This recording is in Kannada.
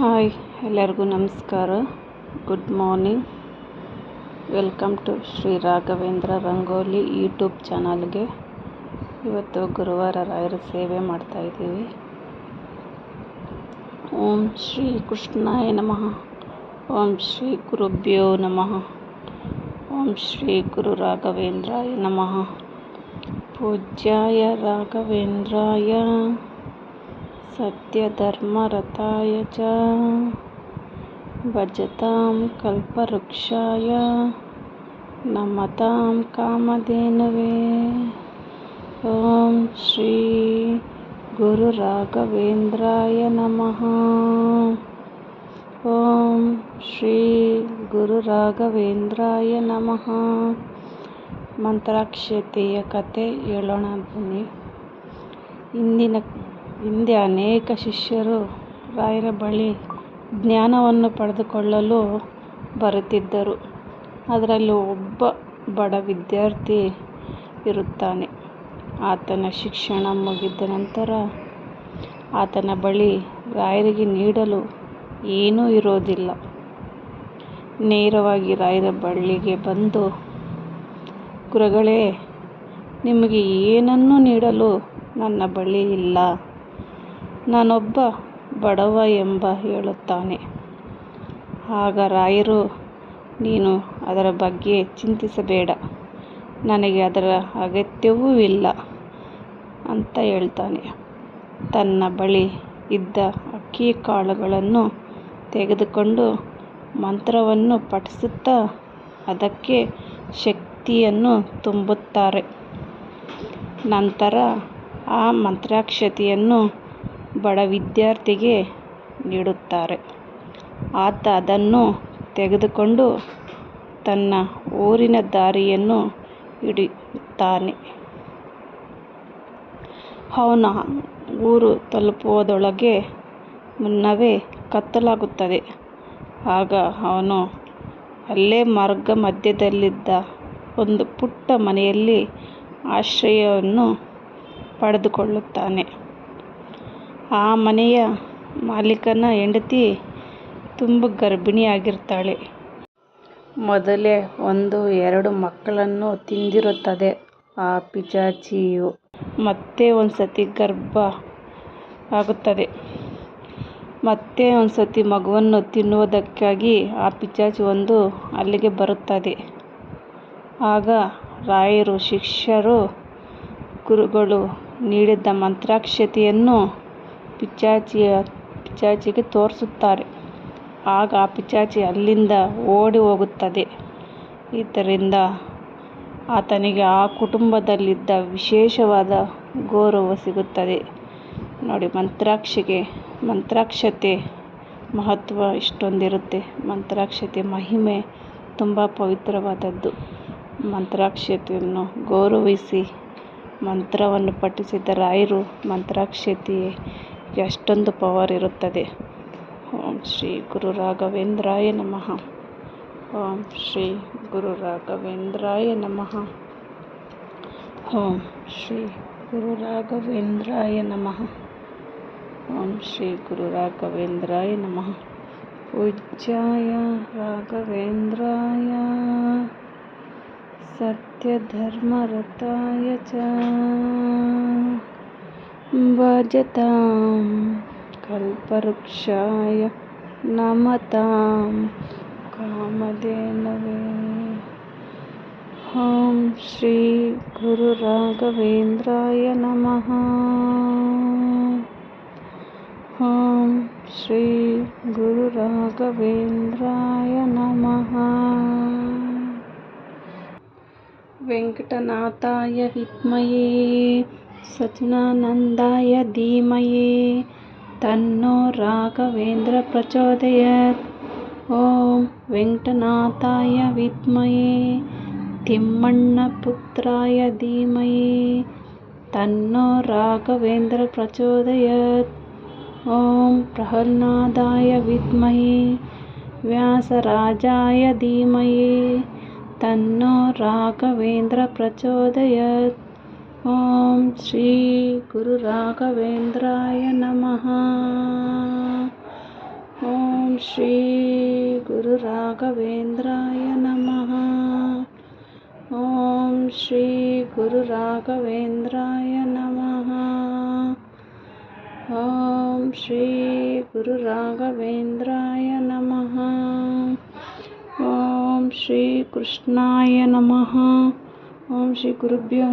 ಹಾಯ್, ಎಲ್ಲರಿಗೂ ನಮಸ್ಕಾರ. Good morning welcome to Shri Raghavendra Rangoli YouTube ಚಾನಲ್ಗೆ ಇವತ್ತು ಗುರುವಾರ ರಾಯರ ಸೇವೆ ಮಾಡ್ತಾಯಿದ್ದೀವಿ ಓಂ ಶ್ರೀ ಕೃಷ್ಣಾಯ ನಮಃ. ಓಂ ಶ್ರೀ ಗುರುಭ್ಯೋ ನಮಃ. ಓಂ ಶ್ರೀ ಗುರು ರಾಘವೇಂದ್ರಾಯ ನಮಃ. ಪೂಜ್ಯಾಯ ರಾಘವೇಂದ್ರಾಯ. सत्यधर्मरताय च भजतां कल्पवृक्षाय नमतां कामधेनवे ॐ श्री गुरुराघवेन्द्राय नमः ॐ ಶ್ರೀ ಗುರುರಾಘವೇಂದ್ರಾಯ ನಮಃ ಮಂತ್ರಾಕ್ಷತೆಯ ಕತೆ ಹೇಳೋಣ ಬನ್ನಿ ಇಂದಿನ ಹಿಂದೆ ಅನೇಕ ಶಿಷ್ಯರು ರಾಯರ ಬಳಿ ಜ್ಞಾನವನ್ನು ಪಡೆದುಕೊಳ್ಳಲು ಬರುತ್ತಿದ್ದರು. ಅದರಲ್ಲಿ ಒಬ್ಬ ಬಡ ವಿದ್ಯಾರ್ಥಿ ಇರುತ್ತಾನೆ. ಆತನ ಶಿಕ್ಷಣ ಮುಗಿದ ನಂತರ ಆತನ ಬಳಿ ರಾಯರಿಗೆ ನೀಡಲು ಏನೂ ಇರೋದಿಲ್ಲ. ನೇರವಾಗಿ ರಾಯರ ಬಳಿಗೆ ಬಂದು, ಗುರುಗಳೇ, ನಿಮಗೆ ಏನನ್ನೂ ನೀಡಲು ನನ್ನ ಬಳಿ ಇಲ್ಲ. ನಾನೊಬ್ಬ ಬಡವ ಎಂಬ ಹೇಳುತ್ತಾನೆ. ಆಗ ರಾಯರು, ನೀನು ಅದರ ಬಗ್ಗೆ ಚಿಂತಿಸಬೇಡ. ನನಗೆ ಅದರ ಅಗತ್ಯವೂ ಇಲ್ಲ ಅಂತ ಹೇಳ್ತಾನೆ. ತನ್ನ ಬಳಿ ಇದ್ದ ಅಕ್ಕಿ ಕಾಳುಗಳನ್ನು ತೆಗೆದುಕೊಂಡು ಮಂತ್ರವನ್ನು ಪಠಿಸುತ್ತಾ ಅದಕ್ಕೆ ಶಕ್ತಿಯನ್ನು ತುಂಬುತ್ತಾರೆ. ನಂತರ ಆ ಮಂತ್ರಾಕ್ಷತೆಯನ್ನು ಬಡ ವಿದ್ಯಾರ್ಥಿಗೆ ನೀಡುತ್ತಾರೆ. ಆತ ಅದನ್ನು ತೆಗೆದುಕೊಂಡು ತನ್ನ ಊರಿನ ದಾರಿಯನ್ನು ಹಿಡಿಯುತ್ತಾನೆ. ಅವನ ಊರು ತಲುಪುವುದರೊಳಗೆ ಮುನ್ನವೇ ಕತ್ತಲಾಗುತ್ತದೆ. ಆಗ ಅವನು ಅಲ್ಲೇ ಮಾರ್ಗ ಮಧ್ಯದಲ್ಲಿದ್ದ ಒಂದು ಪುಟ್ಟ ಮನೆಯಲ್ಲಿ ಆಶ್ರಯವನ್ನು ಪಡೆದುಕೊಳ್ಳುತ್ತಾನೆ. ಆ ಮನೆಯ ಮಾಲೀಕನ ಹೆಂಡತಿ ತುಂಬ ಗರ್ಭಿಣಿಯಾಗಿರ್ತಾಳೆ. ಮೊದಲೇ ಒಂದು ಎರಡು ಮಕ್ಕಳನ್ನು ತಿಂದಿರುತ್ತದೆ ಆ ಪಿಶಾಚಿಯು ಮತ್ತೆ ಒಂದ್ಸತಿ ಗರ್ಭ ಆಗುತ್ತದೆ. ಮತ್ತೆ ಒಂದ್ಸತಿ ಮಗುವನ್ನು ತಿನ್ನುವುದಕ್ಕಾಗಿ ಆ ಪಿಶಾಚಿ ಒಂದು ಅಲ್ಲಿಗೆ ಬರುತ್ತದೆ. ಆಗ ರಾಯರು, ಶಿಷ್ಯರು, ಗುರುಗಳು ನೀಡಿದ್ದ ಮಂತ್ರಾಕ್ಷತೆಯನ್ನು ಪಿಶಾಚಿಯ ಪಿಶಾಚಿಗೆ ತೋರಿಸುತ್ತಾರೆ. ಆಗ ಆ ಪಿಶಾಚಿ ಅಲ್ಲಿಂದ ಓಡಿ ಹೋಗುತ್ತದೆ. ಇದರಿಂದ ಆತನಿಗೆ ಆ ಕುಟುಂಬದಲ್ಲಿದ್ದ ವಿಶೇಷವಾದ ಗೌರವ ಸಿಗುತ್ತದೆ. ನೋಡಿ, ಮಂತ್ರಾಕ್ಷಿಗೆ ಮಂತ್ರಾಕ್ಷತೆ ಮಹತ್ವ ಇಷ್ಟೊಂದಿರುತ್ತೆ. ಮಂತ್ರಾಕ್ಷತೆ ಮಹಿಮೆ ತುಂಬ ಪವಿತ್ರವಾದದ್ದು. ಮಂತ್ರಾಕ್ಷತೆಯನ್ನು ಗೌರವಿಸಿ ಮಂತ್ರವನ್ನು ಪಠಿಸಿದ ರಾಯರು ಮಂತ್ರಾಕ್ಷತೆಗೆ ಅಷ್ಟೊಂದು ಪವರ್ ಇರುತ್ತದೆ ಓಂ ಶ್ರೀ ಗುರು ರಾಘವೇಂದ್ರಾಯ ನಮಃ ಓಂ ಶ್ರೀ ಗುರು ರಾಘವೇಂದ್ರಾಯ ನಮಃ ಓಂ ಶ್ರೀ ಗುರು ರಾಘವೇಂದ್ರಾಯ ನಮಃ ಓಂ ಶ್ರೀ ಗುರು ರಾಘವೇಂದ್ರಾಯ ನಮಃ ಪೂಜ್ಯಾಯ ರಾಘವೇಂದ್ರಾಯ सत्यधर्मरताय च जतां कल्पवृक्षाय नमतां कामधेनवे। ॐ श्रीगुरुराघवेन्द्राय नमः। ॐ श्रीगुरुराघवेन्द्राय नमः। वेङ्कटनाथाय विद्मये सच्चिदानन्दाय धीमहि तन्नो राघवेन्द्र प्रचोदयात्। ॐ वेङ्कटनाथाय विद्महे तिम्मण्णपुत्राय धीमहि तन्नो राघवेन्द्र प्रचोदयात्। ॐ प्रह्लादाय विद्महे व्यासराजाय धीमहि तन्नो राघवेन्द्र ఓం శ్రీ గురు రాఘవేంద్రాయ నమ. ఓం శ్రీ గురు రాఘవేంద్రాయ నమ. ఓం శ్రీ గురు రాఘవేంద్రాయ నమ. ఓం శ్రీ గురు రాఘవేంద్రాయ నమ. ఓం శ్రీ కృష్ణాయ నమ. ఓం శ్రీ గురుభ్యో